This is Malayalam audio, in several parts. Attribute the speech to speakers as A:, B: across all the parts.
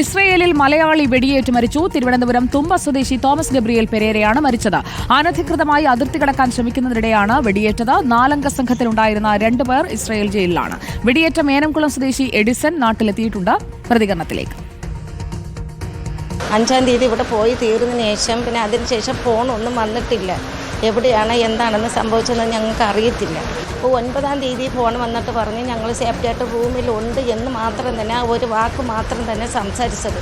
A: ഇസ്രയേലിൽ മലയാളി വെടിയേറ്റ് മരിച്ചു. തിരുവനന്തപുരം തുമ്പ സ്വദേശി തോമസ് ഗബ്രിയേൽ പെരേരയാണ് മരിച്ചത്. അനധികൃതമായി അതിർത്തി കടക്കാൻ ശ്രമിക്കുന്നതിനിടെയാണ് വെടിയേറ്റത്. നാലംഗ സംഘത്തിലുണ്ടായിരുന്ന രണ്ടുപേർ ഇസ്രയേൽ ജയിലിലാണ്. വെടിയേറ്റ മേനംകുളം സ്വദേശി എഡിസൺ നാട്ടിലെത്തിയിട്ടുണ്ട്. പ്രതികരണത്തിലേക്ക്.
B: അഞ്ചാം തീയതി ഇവിടെ പോയി തീർന്നതിന് ശേഷം പിന്നെ അതിനുശേഷം ഒന്നും വന്നിട്ടില്ല. എവിടെയാണ് എന്താണെന്ന് സംഭവിച്ചതെന്ന് ഞങ്ങൾക്ക് അറിയത്തില്ല. അപ്പോൾ ഒൻപതാം തീയതി ഫോൺ വന്നിട്ട് പറഞ്ഞ് ഞങ്ങൾ സേഫ്റ്റി ആയിട്ട് റൂമിലുണ്ട് എന്ന് മാത്രം തന്നെ ആ ഒരു വാക്ക് മാത്രം തന്നെ സംസാരിച്ചത്.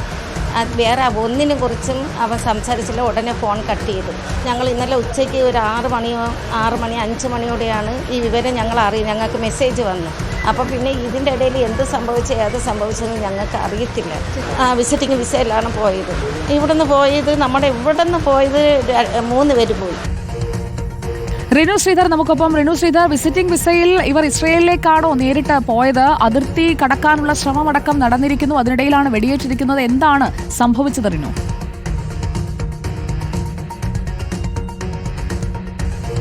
B: വേറെ ഒന്നിനെ കുറിച്ചും അവൻ സംസാരിച്ചില്ല ഉടനെ ഫോൺ കട്ട് ചെയ്തു. ഞങ്ങൾ ഇന്നലെ ഉച്ചയ്ക്ക് ഒരു ആറ് മണിയോ ആറ് മണി അഞ്ച് മണിയോടെയാണ് ഈ വിവരം ഞങ്ങൾ അറിയും ഞങ്ങൾക്ക് മെസ്സേജ് വന്നു. അപ്പം പിന്നെ ഇതിന്റെ ഇടയിൽ എന്ത് സംഭവിച്ചു ഏത് സംഭവിച്ചതെന്ന് ഞങ്ങൾക്ക് അറിയത്തില്ല. വിസിറ്റിംഗ് വിസയിലാണ് പോയത്. ഇവിടുന്ന് പോയത് നമ്മുടെ ഇവിടുന്ന് പോയത് മൂന്ന് പേര് പോയി.
A: റിനു ശ്രീധർ നമുക്കൊപ്പം. റിനു ശ്രീധർ വിസിറ്റിംഗ് വിസയിൽ ഇവർ ഇസ്രയേലിലേക്കാണോ നേരിട്ട് പോയത്? അതിർത്തി കടക്കാനുള്ള ശ്രമമടക്കം നടന്നിരിക്കുന്നു. അതിനിടയിലാണ് വെടിയേറ്റിരിക്കുന്നത്. എന്താണ് സംഭവിച്ചത് റിനു?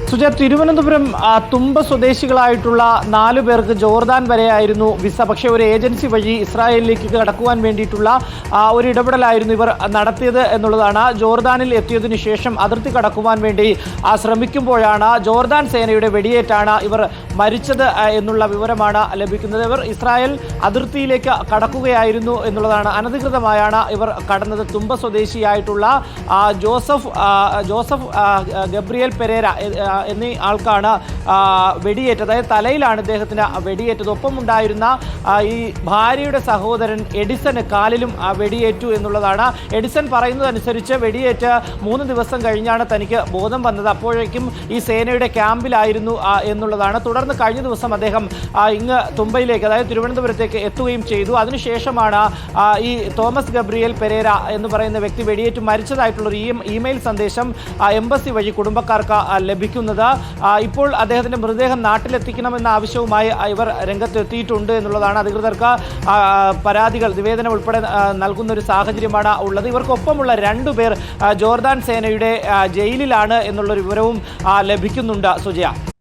C: സുജ തിരുവനന്തപുരം തുമ്പ സ്വദേശികളായിട്ടുള്ള നാലു പേർക്ക് ജോർദാൻ വരെയായിരുന്നു വിസ. പക്ഷേ ഒരു ഏജൻസി വഴി ഇസ്രായേലിലേക്ക് കടക്കുവാൻ വേണ്ടിയിട്ടുള്ള ഒരു ഇടപെടലായിരുന്നു ഇവർ നടത്തിയത് എന്നുള്ളതാണ്. ജോർദാനിൽ എത്തിയതിനു ശേഷം അതിർത്തി കടക്കുവാൻ വേണ്ടി ശ്രമിക്കുമ്പോഴാണ് ജോർദാൻ സേനയുടെ വെടിയേറ്റാണ് ഇവർ മരിച്ചത് എന്നുള്ള വിവരമാണ് ലഭിക്കുന്നത്. ഇവർ ഇസ്രായേൽ അതിർത്തിയിലേക്ക് കടക്കുകയായിരുന്നു എന്നുള്ളതാണ്. അനധികൃതമായാണ് ഇവർ കടന്നത്. തുമ്പ സ്വദേശിയായിട്ടുള്ള ജോസഫ് ജോസഫ് ഗബ്രിയേൽ പെരേര എന്നീ ആൾക്കാണ് വെടിയേറ്റത്. അതായത് തലയിലാണ് ഇദ്ദേഹത്തിന് വെടിയേറ്റത്. ഒപ്പം ഉണ്ടായിരുന്ന ഈ ഭാര്യയുടെ സഹോദരൻ എഡിസന് കാലിലും വെടിയേറ്റു എന്നുള്ളതാണ്. എഡിസൺ പറയുന്നതനുസരിച്ച് വെടിയേറ്റ് മൂന്ന് ദിവസം കഴിഞ്ഞാണ് തനിക്ക് ബോധം വന്നത്. അപ്പോഴേക്കും ഈ സേനയുടെ ക്യാമ്പിലായിരുന്നു എന്നുള്ളതാണ്. തുടർന്ന് കഴിഞ്ഞ ദിവസം അദ്ദേഹം ഇങ്ങ് തുമ്പയിലേക്ക് അതായത് തിരുവനന്തപുരത്തേക്ക് എത്തുകയും ചെയ്തു. അതിനുശേഷമാണ് ഈ തോമസ് ഗബ്രിയേൽ പെരേര എന്ന് പറയുന്ന വ്യക്തി വെടിയേറ്റ് മരിച്ചതായിട്ടുള്ളൊരു ഇമെയിൽ സന്ദേശം എംബസി വഴി കുടുംബക്കാർക്ക് ലഭിക്കുന്നത് ആ, ഇപ്പോൾ അദ്ദേഹത്തിന്റെ മൃതദേഹം നാട്ടിലെത്തിക്കണമെന്ന ആവശ്യവുമായി ഇവർ രംഗത്തെത്തിയിട്ടുണ്ട് എന്നുള്ളതാണ് അധികൃതർക്ക് പരാതികൾ നിവേദനം ഉൾപ്പെടെ നൽകുന്ന ഒരു സാഹചര്യമാണ് ഉള്ളത്. ഇവർക്കൊപ്പമുള്ള രണ്ടുപേർ പേർ ജോർദാൻ സേനയുടെ ജയിലിലാണ് എന്നുള്ളൊരു വിവരവും ലഭിക്കുന്നുണ്ട് സുജയ.